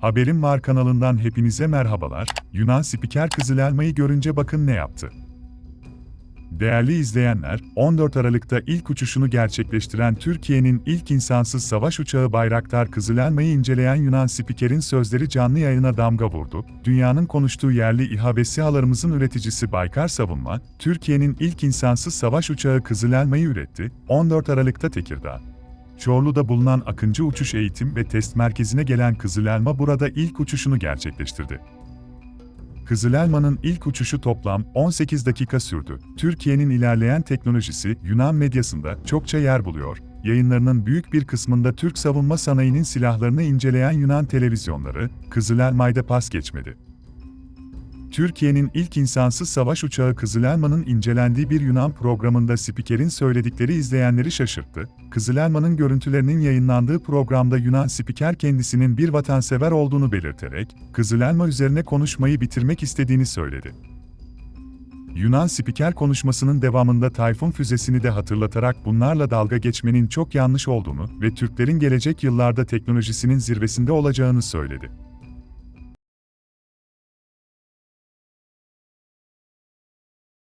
Haberim Var kanalından hepinize merhabalar. Yunan spiker Kızıl Elma'yı görünce bakın ne yaptı. Değerli izleyenler, 14 Aralık'ta ilk uçuşunu gerçekleştiren Türkiye'nin ilk insansız savaş uçağı Bayraktar Kızıl Elma'yı inceleyen Yunan spikerin sözleri canlı yayına damga vurdu. Dünyanın konuştuğu yerli İHA ve SİHA'larımızın üreticisi Baykar Savunma, Türkiye'nin ilk insansız savaş uçağı Kızıl Elma'yı üretti. 14 Aralık'ta Tekirdağ. Çorlu'da bulunan Akıncı Uçuş Eğitim ve Test Merkezi'ne gelen Kızıl Elma burada ilk uçuşunu gerçekleştirdi. Kızıl Elma'nın ilk uçuşu toplam 18 dakika sürdü. Türkiye'nin ilerleyen teknolojisi Yunan medyasında çokça yer buluyor. Yayınlarının büyük bir kısmında Türk savunma sanayinin silahlarını inceleyen Yunan televizyonları, Kızıl Elma'yı pas geçmedi. Türkiye'nin ilk insansız savaş uçağı Kızıl Elma'nın incelendiği bir Yunan programında spikerin söyledikleri izleyenleri şaşırttı. Kızıl Elma'nın görüntülerinin yayınlandığı programda Yunan spiker kendisinin bir vatansever olduğunu belirterek, Kızıl Elma üzerine konuşmayı bitirmek istediğini söyledi. Yunan spiker konuşmasının devamında Tayfun füzesini de hatırlatarak bunlarla dalga geçmenin çok yanlış olduğunu ve Türklerin gelecek yıllarda teknolojisinin zirvesinde olacağını söyledi.